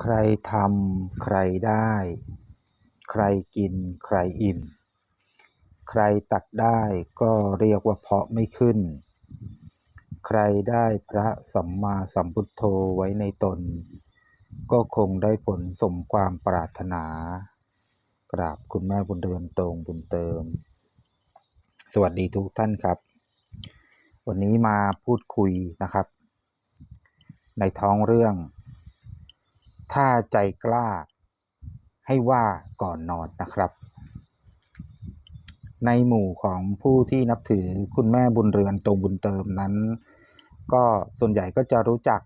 ใครทำใครได้ ใครกินใครอิ่ม ใครตักได้ก็เรียกว่าเพาะไม่ขึ้น ใครได้พระสัมมาสัมพุทโธไว้ในตน ก็คงได้ผลสมความปรารถนา กราบคุณแม่บุญเดือนตรงบุญเติม สวัสดีทุกท่านครับ วันนี้มาพูดคุยนะครับ ในท้องเรื่อง ถ้าใจกล้าให้ว่าก่อนนอนนะครับ ในหมู่ของผู้ที่นับถือคุณแม่บุญเรือนตรงบุญเติมนั้น ก็ส่วนใหญ่ก็จะรู้จัก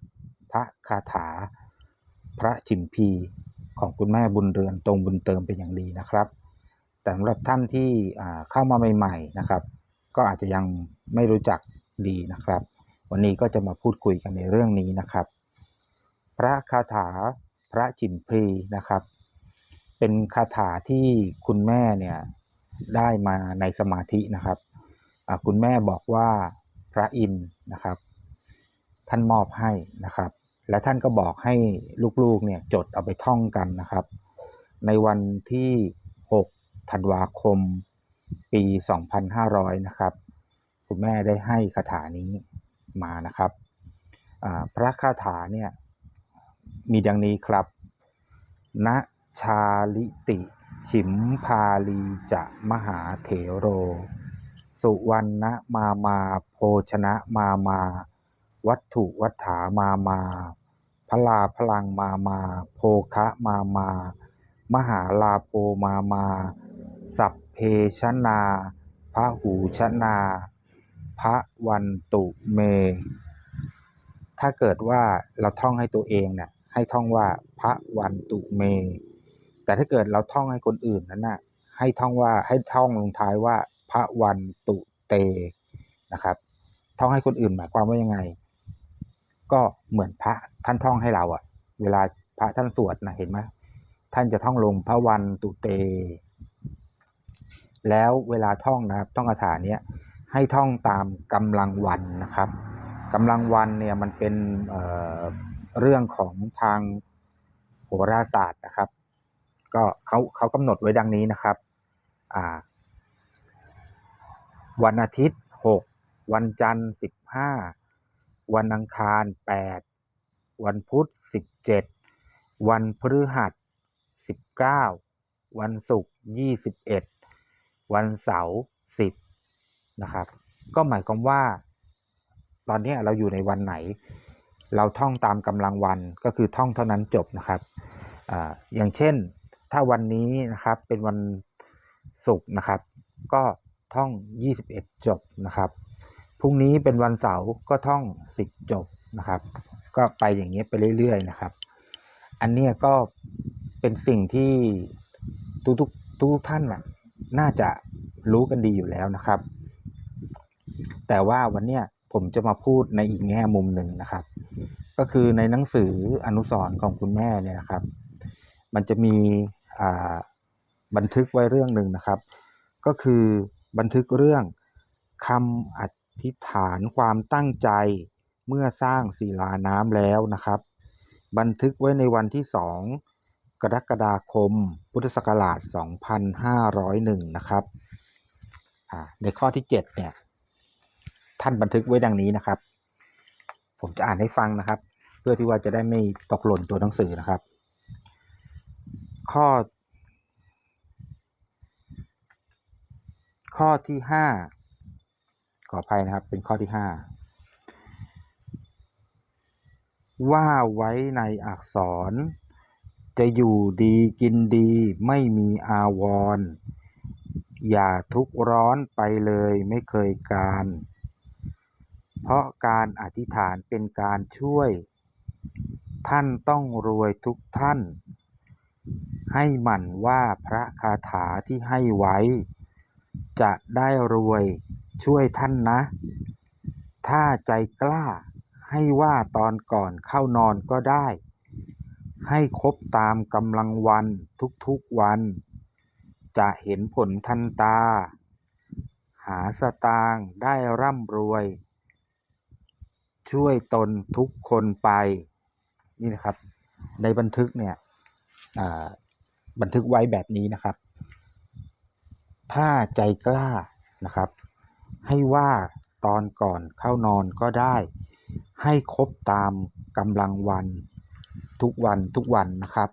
พระคาถา พระจิมพีของคุณแม่บุญเรือนตรงบุญเติมเป็นอย่างดีนะครับ แต่สำหรับท่านที่เข้ามาใหม่ ๆนะครับ ก็อาจจะยังไม่รู้จักดีนะครับ วันนี้ก็จะมาพูดคุยกันในเรื่องนี้นะครับ พระคาถา พระจิมพีนะครับ เป็นคาถาที่คุณแม่เนี่ยได้มาในสมาธินะครับ คุณแม่บอกว่าพระอินนะครับ ท่านมอบให้นะครับ และท่านก็บอกให้ลูกๆเนี่ยจดเอาไปท่องกันนะครับ ในวันที่ 6 ธันวาคม ปี 2500 นะครับ คุณแม่ได้ให้คาถานี้มานะครับ พระคาถาเนี่ย มีดังนี้ครับณชาลิติ ฉิมพาลีจะมหาเถโร สุวรรณมามาโภชนะมามา วัตถุวัฏฐามามาพลาพลังมามา โภคะมามา มหาลาโภมามา สัพเพชนาพระหูชนาพระวันตุเม ถ้าเกิดว่าเราท่องให้ตัวเองเนี่ย ให้ท่องว่าพระวันตุเม แต่ถ้าเกิดเราท่องให้คนอื่นนั้นน่ะให้ท่องว่าให้ท่องลงท้ายว่าพระวันตุเตนะครับ ท่องให้คนอื่นหมายความว่ายังไง ก็เหมือนพระท่านท่องให้เราอะเวลาพระท่านสวดนะเห็นไหมท่านจะท่องลงพระวันตุเต แล้วเวลาท่องนะครับท่องคาถาเนี้ยให้ท่องตามกำลังวันนะครับกำลังวันเนี่ยมันเป็น เรื่องของทางโหราศาสตร์นะครับ ก็เขาเขากำหนดไว้ดังนี้นะครับวันอาทิตย์หกวันจันทร์สิบห้าวันอังคารแปดวันพุธสิบเจ็ดวันพฤหัสสิบเก้าวันศุกร์ยี่สิบเอ็ดวันเสาร์สิบนะครับ ก็หมายความว่า ตอนนี้เราอยู่ในวันไหน เราท่องตามกำลังวันก็คือท่องเท่านั้นจบนะครับออย่างเช่นถ้าวันนี้นะครับเป็นวันศุกร์นะครับ ก็ท่อง 21 จบนะครับพรุ่งนี้เป็นวันเสาร์ก็ท่อง 10 จบนะครับ ก็ไปอย่างเงี้ยไปเรื่อยๆนะครับ อันเนี้ยก็เป็นสิ่งที่ทุกๆทุกท่านน่ะน่าจะรู้กันดีอยู่แล้วนะครับ แต่ว่าวันเนี้ยผมจะมาพูดในอีกแง่มุมหนึ่งนะครับ ก็คือในหนังสืออนุสรณ์ของคุณแม่เนี่ยนะครับ มันจะมีบันทึกไว้เรื่องหนึ่งนะครับ ก็คือบันทึกเรื่องคำอธิษฐานความตั้งใจเมื่อสร้างศิลาน้ำแล้วนะครับ บันทึกไว้ในวันที่2กรกฎาคม พุทธศักราช 2501 นะครับในข้อที่ 7 เนี่ย ท่านบันทึกไว้ดังนี้นะครับ ผมจะอ่านให้ฟังนะครับ เพื่อที่ว่าจะได้ไม่ตกหล่นตัวหนังสือนะครับ ข้อ ข้อที่ห้าขออภัยนะครับ เป็นข้อที่ห้าว่าไว้ในอักษร จะอยู่ดีกินดีไม่มีอาวรณ์อย่าทุกข์ร้อนไปเลยไม่เคยการ เพราะการอธิษฐานเป็นการช่วย ท่านต้องรวยทุกท่าน ให้หมั่นว่าพระคาถาที่ให้ไว้ จะได้รวยช่วยท่านนะ ถ้าใจกล้าให้ว่าตอนก่อนเข้านอนก็ได้ ให้ครบตามกำลังวันทุกๆวัน จะเห็นผลทันตา หาสตางได้ร่ำรวย ช่วยตนทุกคนไป นี่นะครับ ในบันทึกเนี่ยบันทึกไว้แบบนี้นะครับ ถ้าใจกล้านะครับ ให้ว่าตอนก่อนเข้านอนก็ได้ ให้ครบตามกำลังวันทุกวันทุกวันนะครับ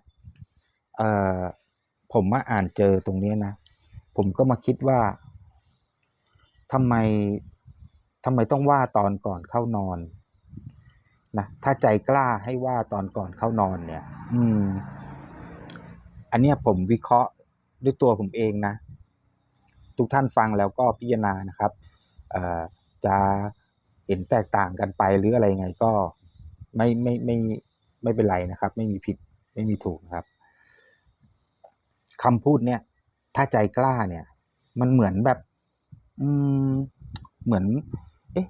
เอ่อผมมาอ่านเจอตรงนี้นะ ผมก็มาคิดว่าทำไมทำไมต้องว่าตอนก่อนเข้านอน นะถ้าใจกล้าให้ว่าตอนก่อนเข้านอนเนี่ย อืม อันเนี้ยผมวิเคราะห์ด้วยตัวผมเองนะ ทุกท่านฟังแล้วก็พิจารณานะครับเอ่อจะเห็นแตกต่างกันไปหรืออะไรไงก็ไม่ไม่ไม่ไม่เป็นไรนะครับ ไม่มีผิดไม่มีถูกครับคำพูดเนี่ย ถ้าใจกล้าเนี่ย มันเหมือนแบบ อืมเหมือน เอ๊ะ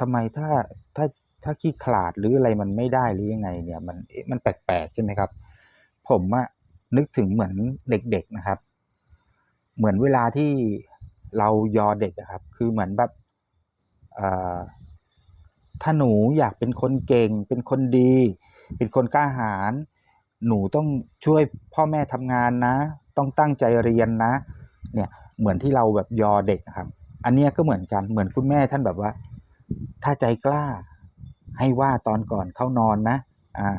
ทำไมถ้าถ้า ถ้าขี้ขลาดหรืออะไรมันไม่ได้หรือยังไงเนี่ยมันมันแปลกๆใช่ไหมครับ ผมอะนึกถึงเหมือนเด็กๆนะครับ เหมือนเวลาที่เรายอเด็กอะครับ คือเหมือนแบบถ้าหนูอยากเป็นคนเก่ง เป็นคนดี เป็นคนกล้าหาญหนูต้องช่วยพ่อแม่ทำงานนะ ต้องตั้งใจเรียนนะ เนี่ยเหมือนที่เราแบบยอเด็กครับ อันเนี้ยก็เหมือนกันเหมือนคุณแม่ท่านแบบว่า ถ้าใจกล้า ให้ว่าตอนก่อนเข้านอนนะอ่า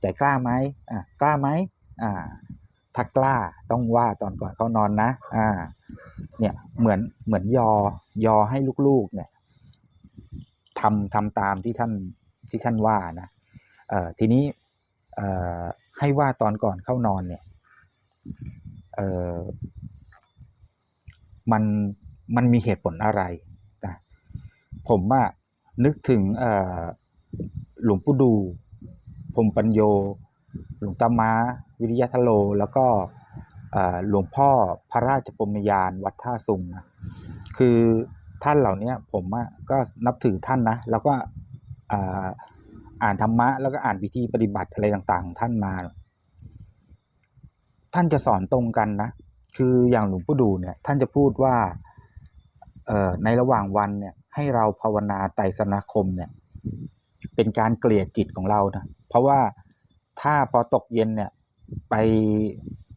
ใจกล้าไหมอ่ากล้าไหมอ่าถ้ากล้าต้องว่าตอนก่อนเข้านอนนะอ่าเนี่ยเหมือนเหมือนยอยอให้ลูกๆเนี่ยทำทำตามที่ท่านที่ท่านว่านะเอ่อทีนี้เอ่อให้ว่าตอนก่อนเข้านอนเนี่ยเอ่อมันมันมีเหตุผลอะไรนะผมอะ นึกถึงหลวงปู่ดูพรมปัญโย หลวงตาม้า วิริยะทะโล แล้วก็หลวงพ่อพระราชพรหมยานวัดท่าสุงนะคือท่านเหล่านี้ผมก็นับถือท่านนะ แล้วก็อ่านธรรมะ แล้วก็อ่านวิธีปฏิบัติอะไรต่างๆของท่านมา ท่านจะสอนตรงกันนะ คืออย่างหลวงปู่ดูเนี่ย ท่านจะพูดว่าในระหว่างวันเนี่ย ให้เราภาวนาไตรสรณคมเนี่ย เป็นการเกลี่ยจิตของเรานะเพราะว่าถ้าพอตกเย็นเนี่ย ไป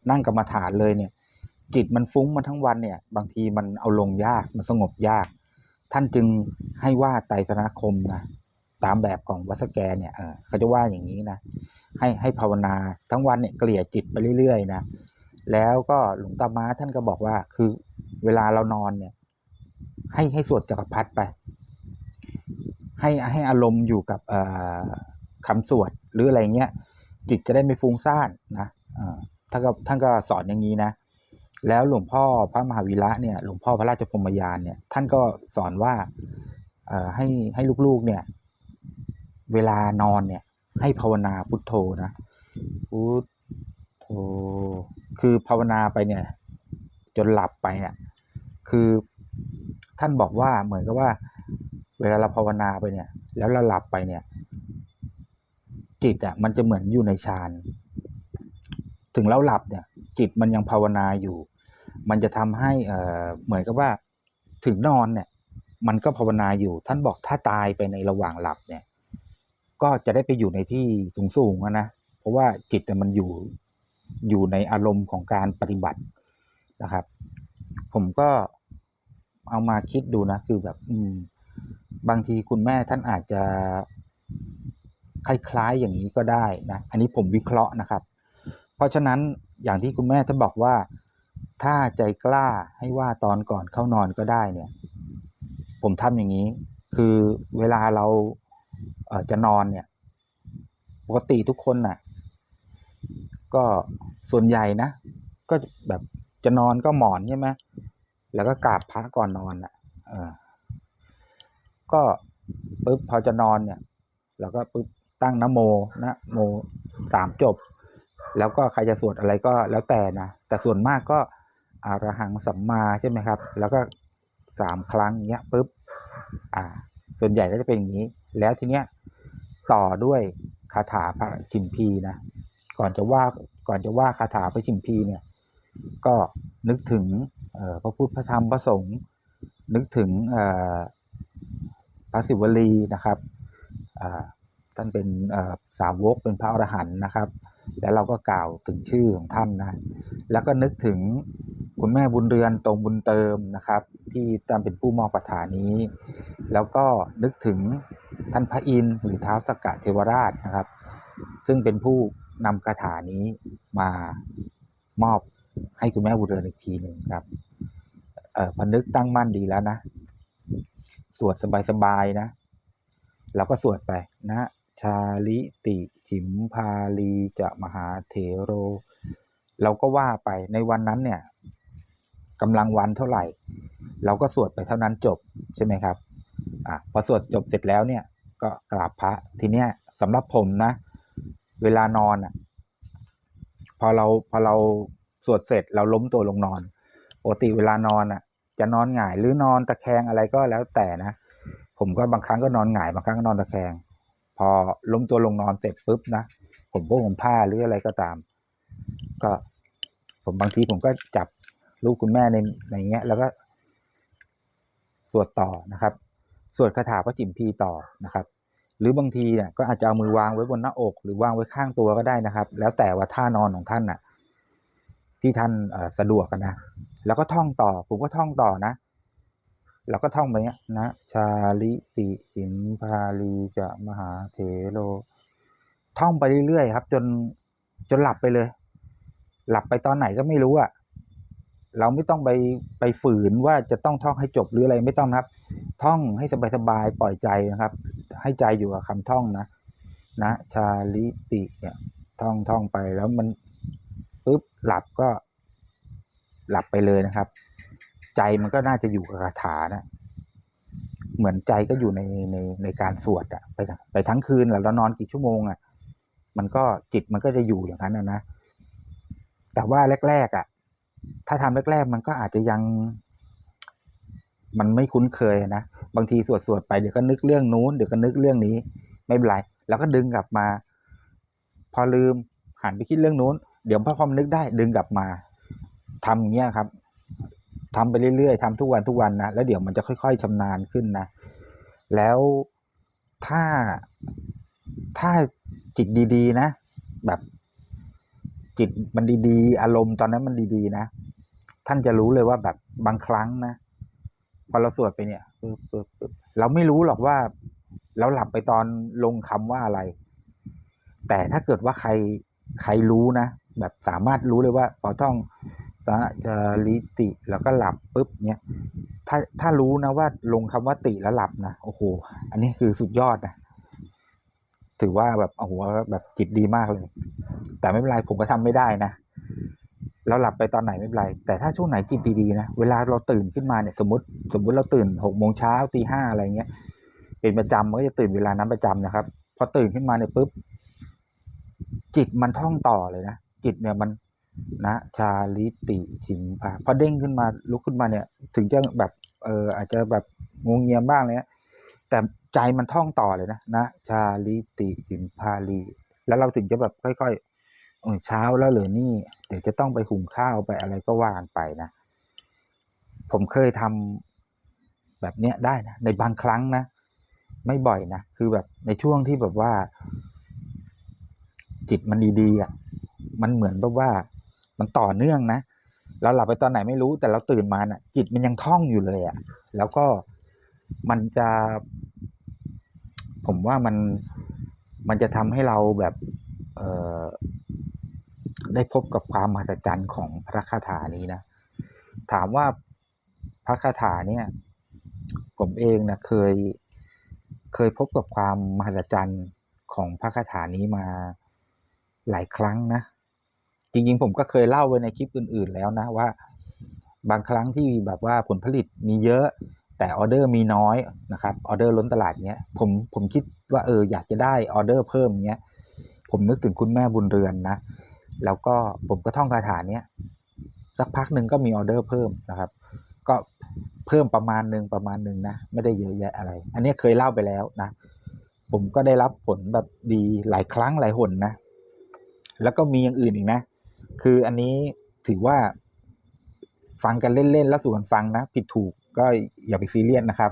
นั่งกรรมฐานเลยเนี่ย จิตมันฟุ้งมาทั้งวันเนี่ย บางทีมันเอาลงยากมันสงบยาก ท่านจึงให้ว่าไตรสรณคมนะตามแบบของวัสแกเนี่ยเออเขาจะว่าอย่างนี้นะให้ให้ภาวนาทั้งวันเนี่ยเกลี่ยจิตไปเรื่อยๆนะแล้วก็หลวงตาม้าท่านก็บอกว่าคือเวลาเรานอนเนี่ย ให้ให้สวดจักรพรรดิไป ให้ให้อารมณ์อยู่กับเอ่อคำสวดหรืออะไรเงี้ยจิตจะได้ไม่ฟุ้งซ่านนะท่านก็ท่านก็สอนอย่างนี้นะ แล้วหลวงพ่อพระมหาวีระเนี่ยหลวงพ่อพระราชพมยานเนี่ย ท่านก็สอนว่าให้ให้ลูกๆเนี่ย เวลานอนเนี่ย ให้ภาวนาพุทโธนะพุทโธคือภาวนาไปเนี่ย จนหลับไปเนี่ยคือ ท่านบอกว่าเหมือนกับว่า เวลาเราภาวนาไปเนี่ย แล้วเราหลับไปเนี่ย จิตอะมันจะเหมือนอยู่ในฌานถึงเราหลับเนี่ย จิตมันยังภาวนาอยู่ มันจะทำให้เอ่อเหมือนกับว่าถึงนอนเนี่ย มันก็ภาวนาอยู่ ท่านบอกถ้าตายไปในระหว่างหลับเนี่ย ก็จะได้ไปอยู่ในที่สูงๆนะเพราะว่าจิตเนี่ยมันอยู่อยู่ในอารมณ์ของการปฏิบัตินะครับ ผมก็ เอามาคิดดูนะคือแบบ อืม บางทีคุณแม่ท่านอาจจะคล้ายๆอย่างนี้ก็ได้นะอันนี้ผมวิเคราะห์นะครับ เพราะฉะนั้นอย่างที่คุณแม่ท่านบอกว่า ถ้าใจกล้าให้ว่าตอนก่อนเข้านอนก็ได้เนี่ย ผมทำอย่างนี้ คือเวลาเราเจะนอนเนี่ย ปกติทุกคนน่ะ ก็ส่วนใหญ่นะก็แบบจะนอนก็หมอนใช่ไหม แล้วก็กราบพระก่อนนอนอะเออ ก็ปุ๊บพอจะนอนเนี่ยเราก็ปุ๊บตั้งนโมนะโมสามจบ แล้วก็ใครจะสวดอะไรก็แล้วแต่นะแต่ส่วนมากก็อารหังสัมมาใช่ไหมครับ แล้วก็สามครั้งเงี้ยปุ๊บอ่า ส่วนใหญ่ก็จะเป็นอย่างนี้ แล้วทีเนี้ยต่อด้วยคาถาพระชิมพีนะก่อนจะว่าก่อนจะว่าคาถาพระชิมพีเนี่ย ก็นึกถึง พระพุทธพระธรรมพระสงฆ์นึกถึงพระศิวลีนะครับท่านเป็นสาวกเป็นพระอรหันต์นะครับ แล้วเราก็กล่าวถึงชื่อของท่านนะแล้วก็นึกถึงคุณแม่บุญเรือนตรงบุญเติมนะครับ ที่ท่านเป็นผู้มอบคาถานี้ แล้วก็นึกถึงท่านพระอินทร์หรือเท้าสกกะเทวราชนะครับ ซึ่งเป็นผู้นำคาถานี้มามอบให้คุณแม่บุญเรือนอีกทีหนึ่งครับ เอ่อพนึกตั้งมั่นดีแล้วนะ สวดสบายๆนะ เราก็สวดไปนะชาลิติฉิมพาลีจะมหาเถโร เราก็ว่าไปในวันนั้นเนี่ยกำลังวันเท่าไหร่ เราก็สวดไปเท่านั้นจบใช่ไหมครับอะพอสวดจบเสร็จแล้วเนี่ย ก็กราบพระทีเนี้ยสำหรับผมนะ เวลานอนอะ พอเราพอเราสวดเสร็จเราล้มตัวลงนอน ปกติเวลานอนอะ จะนอนหงายหรือนอนตะแคงอะไรก็แล้วแต่นะ ผมก็บางครั้งก็นอนหงายบางครั้งก็นอนตะแคง พอล้มตัวลงนอนเสร็จปุ๊บนะผมพวกผมผ้าหรืออะไรก็ตาม ก็ ผมบางทีผมก็จับลูกคุณแม่ในในเงี้ย แล้วก็สวดต่อนะครับสวดคาถาพระจิมพีต่อนะครับ หรือบางทีเนี่ยก็อาจจะเอามือวางไว้บนหน้าอก หรือวางไว้ข้างตัวก็ได้นะครับ แล้วแต่ว่าท่านอนของท่านน่ะ ที่ท่านสะดวกกันนะ แล้วก็ท่องต่อ ผมก็ท่องต่อนะเราก็ท่องไปเนี้ยนะชาลิติสิมพาลีจะมหาเถโรท่องไปเรื่อยๆครับ จนจนหลับไปเลย หลับไปตอนไหนก็ไม่รู้อะเราไม่ต้องไปไปฝืนว่าจะต้องท่องให้จบหรืออะไรไม่ต้องครับ ท่องให้สบายๆปล่อยใจนะครับ ให้ใจอยู่กับคำท่องนะนะชาลิติเนี่ยท่องท่องไปแล้วมัน ปุ๊บหลับก็หลับไปเลยนะครับ ใจมันก็น่าจะอยู่กับคาถานะเหมือนใจก็อยู่ในในในการสวดอะไปไปทั้งคืนแหละเรานอนกี่ชั่วโมงอะมันก็จิตมันก็จะอยู่อย่างนั้นนะนะแต่ว่าแรกๆอะถ้าทำแรก ๆ มันก็อาจจะยัง มันไม่คุ้นเคยนะบางทีสวดสวดไปเดี๋ยวก็นึกเรื่องนู้นเดี๋ยวก็นึกเรื่องนี้ ไม่เป็นไรแล้วก็ดึงกลับมา พอลืมหันไปคิดเรื่องนู้น เดี๋ยวพอพอมันนึกได้ดึงกลับมาทำอย่างเงี้ยครับทำไปเรื่อยๆทำทุกวันทุกวันนะแล้วเดี๋ยวมันจะค่อยๆชำนาญขึ้นนะแล้วถ้าถ้าจิตดี ๆ นะ แบบจิตมันดีๆ อารมณ์ตอนนั้นมันดีๆ นะ ท่านจะรู้เลยว่าแบบบางครั้งนะพอเราสวดไปเนี่ยเราไม่รู้หรอกว่า เราหลับไปตอนลงคำว่าอะไร แต่ถ้าเกิดว่าใครใครรู้นะ แบบสามารถรู้เลยว่าพอท่องตะจาริติแล้วก็หลับปุ๊บเนี่ยถ้าถ้ารู้นะว่าลงคำว่าติแล้วหลับนะโอ้โหอันนี้คือสุดยอดนะถือว่าแบบโอ้โหแบบจิตดีมากเลย แต่ไม่เป็นไรผมก็ทำไม่ได้นะเราหลับไปตอนไหนไม่เป็นไรแต่ถ้าช่วงไหนจิตดีๆนะเวลาเราตื่นขึ้นมาเนี่ยสมมติ สมมติเราตื่นหกโมงเช้าตีห้าอะไรเงี้ยเป็นประจำมันก็จะตื่นเวลานั้นประจำนะครับ พอตื่นขึ้นมาเนี่ยปุ๊บจิตมันท่องต่อเลยนะ จิตเนี่ยมันนะชาลิติฉิมพาพอเด้งขึ้นมาลุกขึ้นมาเนี่ย ถึงจะแบบเอออาจจะแบบงงเงียมบ้างเลยนะแต่ใจมันท่องต่อเลยนะนะชาลิติฉิมพาลี แล้วเราถึงจะแบบค่อยๆเออเช้าแล้วเหรอนี่ เดี๋ยวจะต้องไปหุงข้าวไปอะไรก็ว่ากันไปนะผมเคยทำแบบเนี้ยได้นะในบางครั้งนะไม่บ่อยนะคือแบบในช่วงที่แบบว่า จิตมันดีๆอะ มันเหมือนแบบว่า มันต่อเนื่องนะเราหลับไปตอนไหนไม่รู้แต่เราตื่นมาน่ะ จิตมันยังท่องอยู่เลยอะ แล้วก็มันจะ ผมว่ามันมันจะทำให้เราแบบ เอ่อได้พบกับความมหัศจรรย์ของพระคาถานี้นะ ถามว่าพระคาถาเนี่ย ผมเองนะเคย เคยพบกับความมหัศจรรย์ของพระคาถานี้มาหลายครั้งนะ จริงๆ ผมก็เคยเล่าไว้ในคลิปอื่น ๆ แล้วนะว่า บางครั้งที่แบบว่าผลผลิตมีเยอะแต่ออเดอร์มีน้อยนะครับออเดอร์ล้นตลาดเนี้ยผมผมคิดว่าเอออยากจะได้ออเดอร์เพิ่มเนี้ยผมนึกถึงคุณแม่บุญเรือนนะ แล้วก็ผมก็ท่องคาถาเนี้ยสักพักหนึ่งก็มีออเดอร์เพิ่มนะครับ ก็เพิ่มประมาณหนึ่งประมาณหนึ่งนะไม่ได้เยอะแยะอะไร อันนี้เคยเล่าไปแล้วนะ ผมก็ได้รับผลแบบดีหลายครั้งหลายหนนะ แล้วก็มีอย่างอื่นอีกนะ คืออันนี้ถือว่า ฟังกันเล่นๆแล้วสู่กันฟังนะผิดถูกก็อย่าไปซีเรียสนะครับ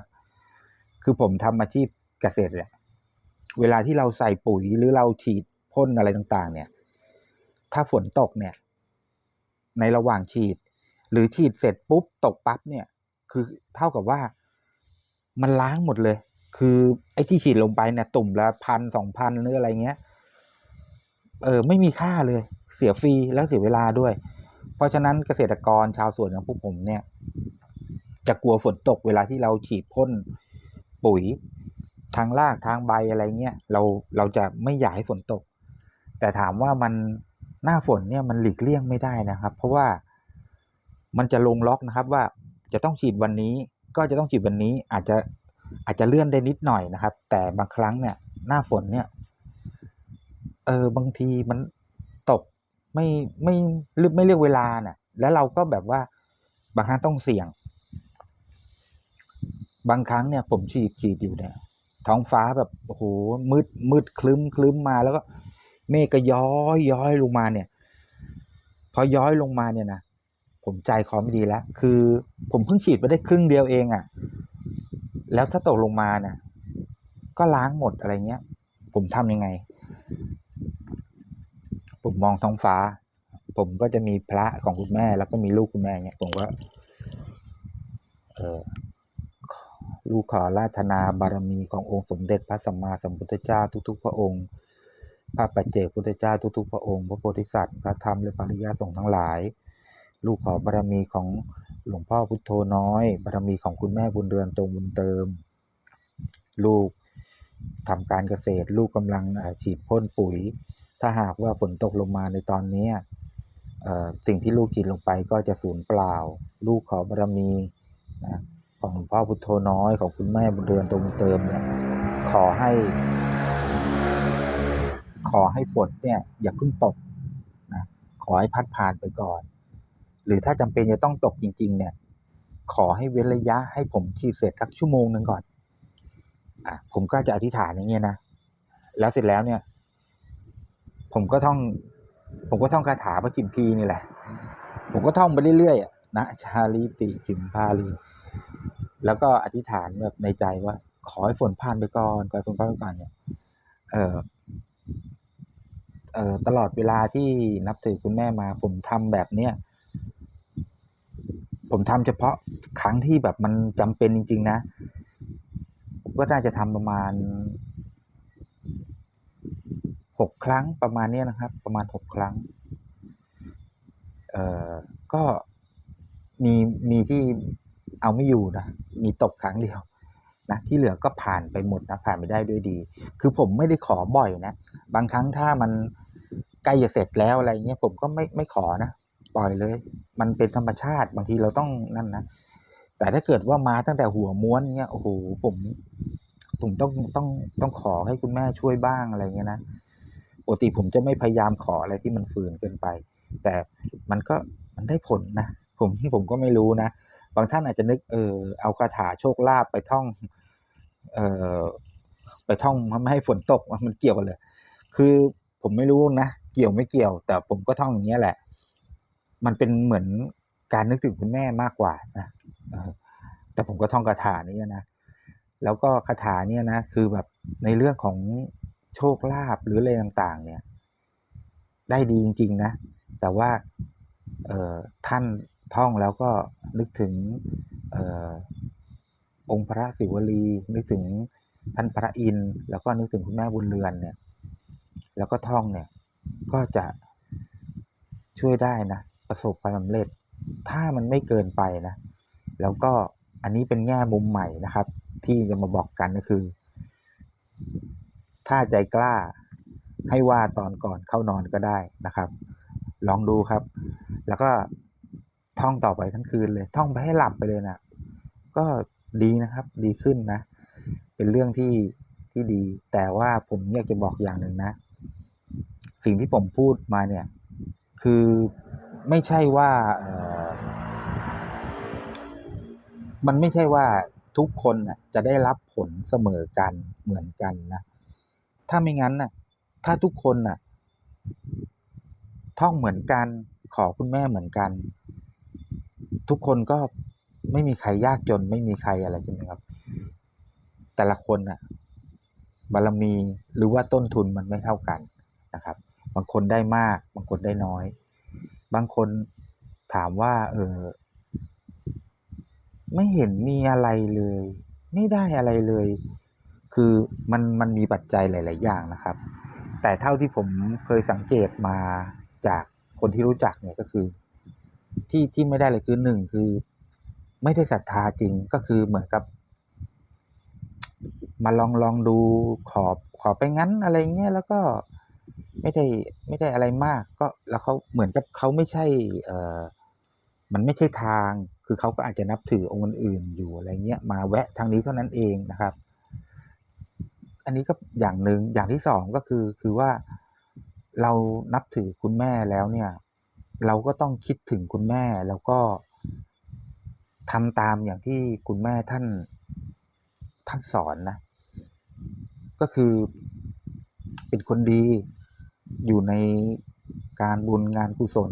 คือผมทำอาชีพเกษตรเนี่ยเวลาที่เราใส่ปุ๋ยหรือเราฉีดพ่นอะไรต่างๆ เนี่ย ถ้าฝนตกเนี่ย ในระหว่างฉีด หรือฉีดเสร็จปุ๊บตกปั๊บเนี่ย คือเท่ากับว่ามันล้างหมดเลย คือไอ้ที่ฉีดลงไปเนี่ย ตุ่มละพันสองพันหรืออะไรเงี้ย เออไม่มีค่าเลย สียฟรีแล้วเสียเวลาด้วย เพราะฉะนั้นเกษตรกรชาวสวนอย่างพวกผมเนี่ย จะกลัวฝนตกเวลาที่เราฉีดพ่นปุ๋ยทางรากทางใบอะไรเงี้ยเราเราจะไม่อยากให้ฝนตก แต่ถามว่ามันหน้าฝนเนี่ยมันหลีกเลี่ยงไม่ได้นะครับ เพราะว่ามันจะลงล็อกนะครับว่าจะต้องฉีดวันนี้ก็จะต้องฉีดวันนี้อาจจะอาจจะเลื่อนได้นิดหน่อยนะครับ แต่บางครั้งเนี่ย หน้าฝนเนี่ยเออบางทีมัน ไม่ไม่ไม่ไม่เลือกเวลาน่ะ แล้วเราก็แบบว่าบางครั้งต้องเสี่ยง บางครั้งเนี่ย ผมฉีดฉีดอยู่เนี่ยท้องฟ้าแบบโอ้โหมืดมืดคลึ้มคลึ้มมาแล้วก็ เมฆก็ย้อยย้อยลงมาเนี่ย พอย้อยลงมาเนี่ยนะผมใจคอไม่ดีแล้ว คือผมเพิ่งฉีดไปได้ครึ่งเดียวเองอะ่ะ แล้วถ้าตกลงมาเนี่ยก็ล้างหมดอะไรเงี้ย ผมทำยังไง ผมมองท้องฟ้า ผมก็จะมีพระของคุณแม่ แล้วก็มีลูกคุณแม่เนี่ยผมก็เออลูกขอราธนาบารมีขององค์สมเด็จพระสัมมาสัมพุทธเจ้าทุก ๆ พระองค์พระปัจเจกพุทธเจ้าทุกๆพระองค์พระโพธิสัตว์พระธรรมและปริยาสงฆ์ทั้งหลาย ลูกขอบารมีของหลวงพ่อพุทโธน้อย บารมีของคุณแม่บุญเรือนตรงบุญเติม ลูกทำการเกษตร ลูกกำลังฉีดพ่นปุ๋ย ถ้าหากว่าฝนตกลงมาในตอนนี้สิ่งที่ลูกฉีดลงไปก็จะสูญเปล่า ลูกขอบารมีนะของหลวงพ่อพุทโธน้อยของคุณแม่บุญเรือนตรงเติมเนี่ยขอให้ ขอให้ฝนเนี่ย อย่าเพิ่งตกนะขอให้พัดผ่านไปก่อน หรือถ้าจำเป็นจะต้องตกจริง ๆ เนี่ย ขอให้เว้นระยะให้ผมฉีดเสร็จสักชั่วโมงหนึ่งก่อนอะผมก็จะอธิษฐานอย่างเงี้ยนะแล้วเสร็จแล้วเนี่ย ผมก็ท่อง ผมก็ท่องคาถาพระจิมพีนี่แหละ ผมก็ท่องไปเรื่อยๆนะชาลีติชิมพาลีแล้วก็อธิษฐานแบบในใจว่า ขอให้ฝนผ่านไปก่อนขอให้ฝนผ่านไปก่อนเนี่ยเออเอ่อตลอดเวลาที่นับถือคุณแม่มา ผมทำแบบเนี้ยผมทำเฉพาะครั้งที่แบบมันจำเป็นจริง ๆ นะ ผมก็น่าจะทำประมาณ หกครั้งประมาณนี้นะครับ ประมาณหกครั้ง เอ่อ ก็มีมีที่เอาไม่อยู่นะ มีตกครั้งเดียวนะที่เหลือก็ผ่านไปหมดนะผ่านไปได้ด้วยดี คือผมไม่ได้ขอบ่อยนะ บางครั้งถ้ามันใกล้จะเสร็จแล้วอะไรเงี้ยผมก็ไม่ไม่ขอนะปล่อยเลย มันเป็นธรรมชาติบางทีเราต้องนั่นนะแต่ถ้าเกิดว่ามาตั้งแต่หัวม้วนเงี้ยโอ้โหผม ผมต้องต้องต้องขอให้คุณแม่ช่วยบ้างอะไรเงี้ยนะ ปกติผมจะไม่พยายามขออะไรที่มันฝืนเกินไป แต่มันก็มันได้ผลนะ ผมผมก็ไม่รู้นะ บางท่านอาจจะนึกเออเอาคาถาโชคลาภไปท่องเออไปท่องไม่ให้ฝนตกมันเกี่ยวกันเลย คือผมไม่รู้นะ เกี่ยวไม่เกี่ยว แต่ผมก็ท่องอย่างเงี้ยแหละ มันเป็นเหมือนการนึกถึงคุณแม่มากกว่านะแต่ผมก็ท่องคาถานี้นะ แล้วก็คาถาเนี่ยนะ คือแบบในเรื่องของ โชคลาภหรืออะไรต่างๆ เนี่ย ได้ดีจริง ๆ นะ แต่ว่าท่านท่องแล้วก็นึกถึงออองค์พระศิวลี นึกถึงท่านพระอินทร์แล้วก็นึกถึงคุณแม่บุญเรือนเนี่ย แล้วก็ท่องเนี่ย ก็จะช่วยได้นะ ประสบความสำเร็จ ถ้ามันไม่เกินไปนะ แล้วก็อันนี้เป็นแง่มุมใหม่นะครับ ที่จะมาบอกกันก็คือ ถ้าใจกล้าให้ว่าตอนก่อนเข้านอนก็ได้นะครับ ลองดูครับ แล้วก็ท่องต่อไปทั้งคืนเลย ท่องไปให้หลับไปเลยนะก็ดีนะครับดีขึ้นนะ เป็นเรื่องที่ที่ดี แต่ว่าผมอยากจะบอกอย่างหนึ่งนะ สิ่งที่ผมพูดมาเนี่ย คือไม่ใช่ว่าเออมันไม่ใช่ว่าทุกคนจะได้รับผลเสมอกันเหมือนกันนะ ถ้าไม่งั้นน่ะ ถ้าทุกคนน่ะ ท่องเหมือนกัน ขอคุณแม่เหมือนกัน ทุกคนก็ไม่มีใครยากจน ไม่มีใครอะไรใช่ไหมครับ แต่ละคนน่ะ บารมีหรือว่าต้นทุนมันไม่เท่ากันนะครับ บางคนได้มาก บางคนได้น้อย บางคนถามว่า เออไม่เห็นมีอะไรเลย ไม่ได้อะไรเลย คือมันมันมีปัจจัยหลาย ๆ อย่างนะครับ แต่เท่าที่ผมเคยสังเกตมาจากคนที่รู้จักเนี่ยก็คือ ที่ที่ไม่ได้เลยคือหนึ่งคือ ไม่ได้ศรัทธาจริงก็คือเหมือนกับ มาลองลองดูขอบขอไปงั้นอะไรเงี้ยแล้วก็ไม่ได้ไม่ได้อะไรมาก ก็แล้วเขาเหมือนกับเขาไม่ใช่เออมันไม่ใช่ทาง คือเขาก็อาจจะนับถือองค์อื่นอยู่อะไรเงี้ยมาแวะทางนี้เท่านั้นเองนะครับ อันนี้ก็อย่างหนึ่งอย่างที่สองก็คือคือว่าเรานับถือคุณแม่แล้วเนี่ย เราก็ต้องคิดถึงคุณแม่แล้วก็ทำตามอย่างที่คุณแม่ท่านท่านสอนนะ ก็คือเป็นคนดีอยู่ในการบุญงานกุศล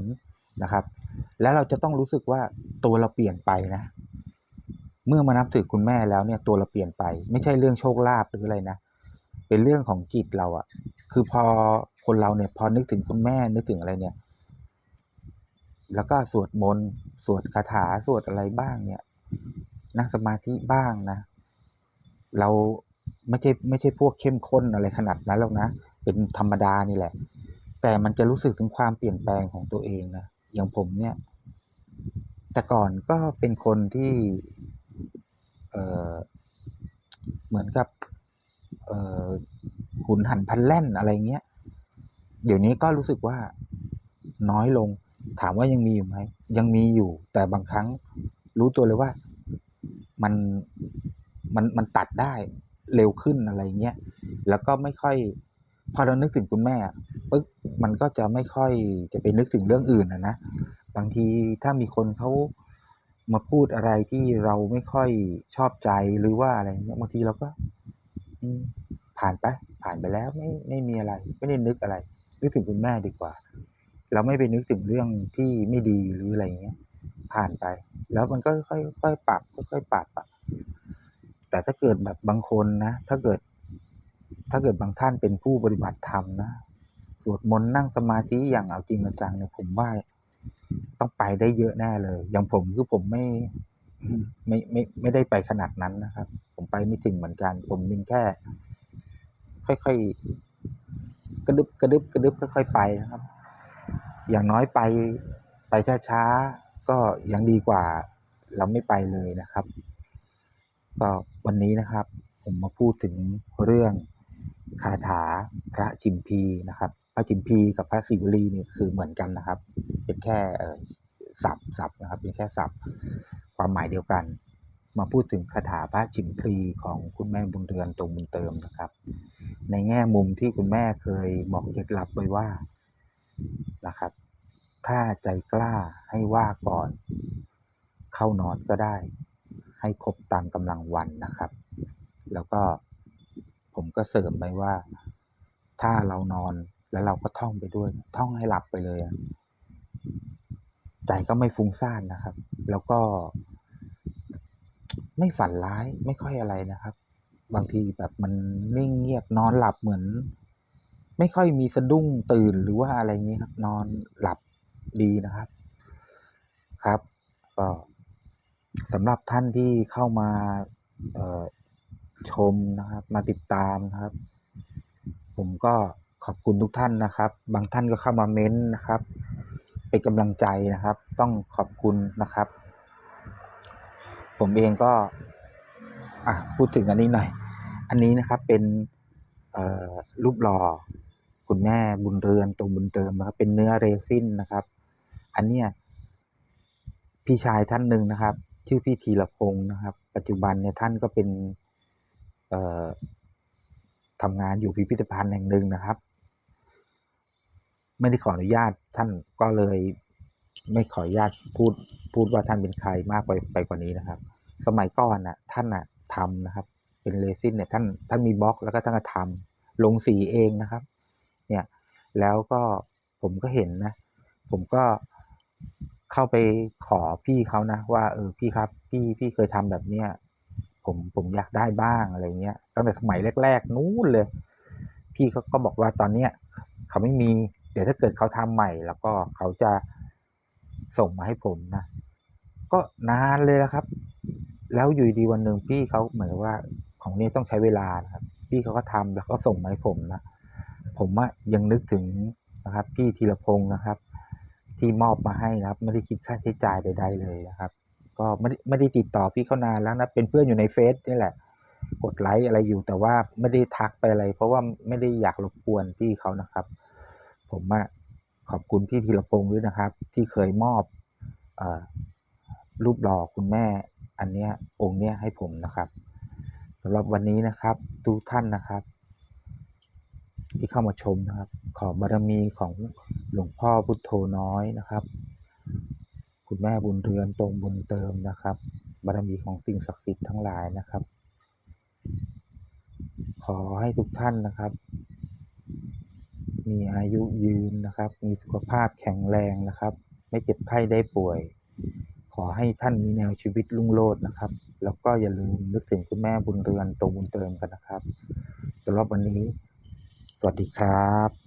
นะครับ แล้วเราจะต้องรู้สึกว่าตัวเราเปลี่ยนไปนะ เมื่อมานับถือคุณแม่แล้วเนี่ยตัวเราเปลี่ยนไป ไม่ใช่เรื่องโชคลาภหรืออะไรนะ เป็นเรื่องของจิตเราอะคือพอคนเราเนี่ยพอนึกถึงคุณแม่นึกถึงอะไรเนี่ย แล้วก็สวดมนต์สวดคาถาสวดอะไรบ้างเนี่ย นั่งสมาธิบ้างนะ เราไม่ใช่ไม่ใช่พวกเข้มข้นอะไรขนาดนั้นหรอกนะ เป็นธรรมดานี่แหละ แต่มันจะรู้สึกถึงความเปลี่ยนแปลงของตัวเองนะ อย่างผมเนี่ย แต่ก่อนก็เป็นคนที่ เออเหมือนกับ เอ่อหุนหันพันแล่นอะไรเงี้ย เดี๋ยวนี้ก็รู้สึกว่าน้อยลง ถามว่ายังมีอยู่ไหม ยังมีอยู่ แต่บางครั้งรู้ตัวเลยว่ามันมันมันตัดได้เร็วขึ้นอะไรเงี้ย แล้วก็ไม่ค่อย พอเรานึกถึงคุณแม่ปึ๊กมันก็จะไม่ค่อยจะไปนึกถึงเรื่องอื่นอะนะ บางทีถ้ามีคนเขามาพูดอะไรที่เราไม่ค่อยชอบใจหรือว่าอะไรเงี้ยบางทีเราก็ ผ่านไปผ่านไปแล้วไม่ไม่มีอะไร ไม่ได้นึกอะไร นึกถึงคุณแม่ดีกว่า เราไม่ไปนึกถึงเรื่องที่ไม่ดีหรืออะไรเงี้ย ผ่านไป แล้วมันก็ค่อยค่อยปรับค่อยๆปรับอะแต่ถ้าเกิดแบบบางคนนะถ้าเกิด ถ้าเกิดบางท่านเป็นผู้ปฏิบัติธรรมนะสวดมนต์นั่งสมาธิอย่างเอาจริงเอาจังเนี่ยผมว่าต้องไปได้เยอะแน่เลย อย่างผมคือผมไม่ไม่ไม่ไม่ได้ไปขนาดนั้นนะครับ ผมไปไม่ถึงเหมือนกัน ผมเป็นแค่ ค่อยๆกระดึบกระดึบกระดึบค่อยๆไปนะครับ อย่างน้อยไปไปช้าๆก็ยังดีกว่าเราไม่ไปเลยนะครับ ก็วันนี้นะครับ ผมมาพูดถึงเรื่องคาถาพระชิมพีนะครับ พระชิมพีกับพระศิวลีเนี่ยคือเหมือนกันนะครับ เป็นแค่ศัพท์ศัพท์นะครับ เป็นแค่ศัพท์ความหมายเดียวกัน มาพูดถึงคาถาพระชิมพลีของคุณแม่บุญเรือนตรงบุญเติมนะครับ ในแง่มุมที่คุณแม่เคยบอกเคล็ดลับไว้ว่านะครับ ถ้าใจกล้าให้ว่าก่อน เข้านอนก็ได้ ให้ครบตามกำลังวันนะครับ แล้วก็ผมก็เสริมไปว่า ถ้าเรานอนแล้วเราก็ท่องไปด้วย ท่องให้หลับไปเลยใจก็ไม่ฟุ้งซ่านนะครับ แล้วก็ ไม่ฝันร้ายไม่ค่อยอะไรนะครับ บางทีแบบมันนิ่งเงียบนอนหลับเหมือน ไม่ค่อยมีสะดุ้งตื่นหรือว่าอะไรงี้ครับ นอนหลับดีนะครับ ครับก็สำหรับท่านที่เข้ามาชมนะครับ มาติดตามนะครับ ผมก็ขอบคุณทุกท่านนะครับ บางท่านก็เข้ามาเม้นต์นะครับ เป็นกำลังใจนะครับ ต้องขอบคุณนะครับ ผมเองก็อะพูดถึงอันนี้หน่อย อันนี้นะครับเป็นรูปหล่อคุณแม่บุญเรือนตรงบุญเติมนะครับเป็นเนื้อเรซินนะครับ อันเนี้ยพี่ชายท่านหนึ่งนะครับ ชื่อพี่ธีรพงศ์นะครับ ปัจจุบันเนี่ยท่านก็เป็นทำงานอยู่พิพิธภัณฑ์แห่งหนึ่งนะครับ ไม่ได้ขออนุญาตท่านก็เลยไม่ขออนุญาตพูดพูดว่าท่านเป็นใครมากไปไปกว่านี้นะครับ สมัยก่อนน่ะ ท่านน่ะทำนะครับ เป็นเรซินเนี่ยท่านท่านมีบล็อกแล้วก็ท่านก็ทำลงสีเองนะครับ เนี่ยแล้วก็ผมก็เห็นนะ ผมก็เข้าไปขอพี่เขานะ ว่าเออพี่ครับ พี่พี่เคยทำแบบเนี้ยผมผมอยากได้บ้างอะไรเงี้ยตั้งแต่สมัยแรก ๆ นู้นเลย พี่เขาก็บอกว่าตอนเนี้ยเขาไม่มี เดี๋ยวถ้าเกิดเขาทำใหม่ แล้วก็เขาจะส่งมาให้ผมนะ ก็นานเลยละครับ แล้วอยู่ดีวันหนึ่งพี่เขาเหมือนกับว่าของนี้ต้องใช้เวลานะครับ พี่เขาก็ทำแล้วก็ส่งมาให้ผมนะผมอะยังนึกถึงนะครับ พี่ธีรพงศ์นะครับ ที่มอบมาให้นะครับ ไม่ได้คิดค่าใช้จ่ายใด ๆ เลยนะครับ ก็ไม่ได้ไม่ได้ติดต่อพี่เขานานแล้วนะเป็นเพื่อนอยู่ในเฟซนี่แหละ กดไลค์อะไรอยู่แต่ว่าไม่ได้ทักไปอะไร เพราะว่าไม่ได้อยากรบกวนพี่เขานะครับ ผมอะขอบคุณพี่ธีรพงศ์ด้วยนะครับ ที่เคยมอบออรูปหล่อคุณแม่ อันเนี้ยองค์เนี้ยให้ผมนะครับสำหรับวันนี้นะครับทุกท่านนะครับ ที่เข้ามาชมนะครับ ขอบารมีของหลวงพ่อพุทโธน้อยนะครับ คุณแม่บุญเรือนตรงบุญเติมนะครับ บารมีของสิ่งศักดิ์สิทธิ์ทั้งหลายนะครับ ขอให้ทุกท่านนะครับ มีอายุยืนนะครับ มีสุขภาพแข็งแรงนะครับ ไม่เจ็บไข้ได้ป่วย ขอให้ท่านมีแนวชีวิตรุ่งโรจน์นะครับ แล้วก็อย่าลืมนึกถึงคุณแม่บุญเรือนตัวบุญเติมกันนะครับสำหรับวันนี้ สวัสดีครับ